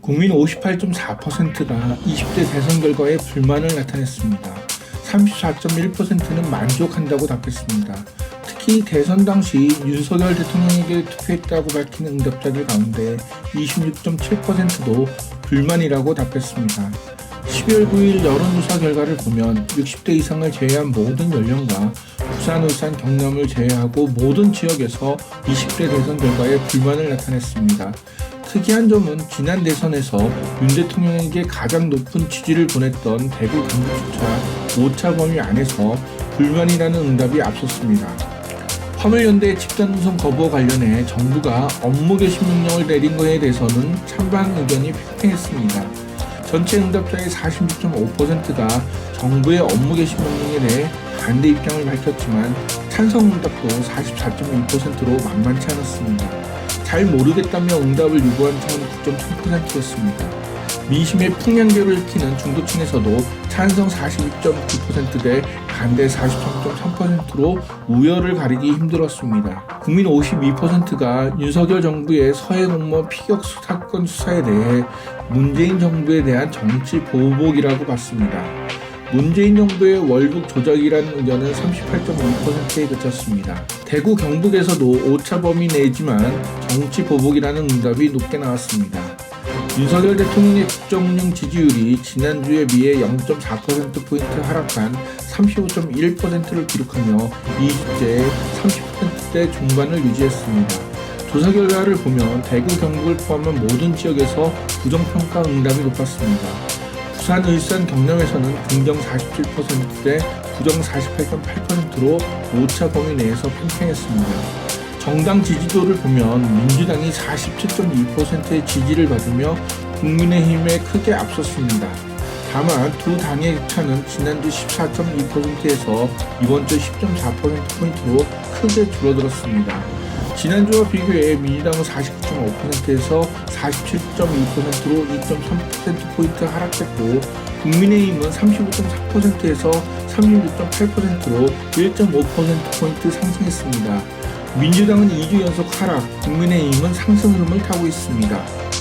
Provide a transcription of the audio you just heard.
국민 58.4%가 20대 대선 결과에 불만을 나타냈습니다. 34.1%는 만족한다고 답했습니다. 특히 대선 당시 윤석열 대통령에게 투표했다고 밝힌 응답자들 가운데 26.7%도 불만이라고 답했습니다. 12월 9일 여론조사 결과를 보면 60대 이상을 제외한 모든 연령과 부산, 울산, 경남을 제외하고 모든 지역에서 20대 대선 결과에 불만을 나타냈습니다. 특이한 점은 지난 대선에서 윤 대통령에게 가장 높은 지지를 보냈던 대구 경북주차 5차 범위 안에서 불만이라는 응답이 앞섰습니다. 화물연대 집단 운송 거부와 관련해 정부가 업무 개시 명령을 내린 것에 대해서는 찬반 의견이 팽팽했습니다. 전체 응답자의 46.5%가 정부의 업무 개시 명령에 대해 반대 입장을 밝혔지만 찬성 응답도 44.1%로 만만치 않았습니다. 잘 모르겠다며 응답을 유보한 차는 9.3%였습니다. 민심의 풍량계를 일으키는 중도층에서도 찬성 42.9%대 반대 43.3%로 우열을 가리기 힘들었습니다. 국민 52%가 윤석열 정부의 서해 공무원 피격 사건 수사에 대해 문재인 정부에 대한 정치 보복이라고 봤습니다. 문재인 정부의 월북 조작이라는 의견은 38.5%에 그쳤습니다. 대구 경북에서도 5차 범위 내지만 정치 보복이라는 응답이 높게 나왔습니다. 윤석열 대통령의 국정운영 지지율이 지난주에 비해 0.4%포인트 하락한 35.1%를 기록하며 20대 30%대 중반을 유지했습니다. 조사 결과를 보면 대구 경북을 포함한 모든 지역에서 부정평가 응답이 높았습니다. 부산, 울산, 경남에서는 긍정 47%대 부정 48.8%로 5차 범위 내에서 팽팽했습니다. 정당 지지도를 보면 민주당이 47.2%의 지지를 받으며 국민의힘에 크게 앞섰습니다. 다만 두 당의 격차는 지난주 14.2%에서 이번 주 10.4%포인트로 크게 줄어들었습니다. 지난주와 비교해 민주당은 49.5%에서 47.2%로 2.3%포인트 하락했고 국민의힘은 35.4%에서 36.8%로 1.5%포인트 상승했습니다. 민주당은 2주 연속 하락, 국민의힘은 상승 흐름을 타고 있습니다.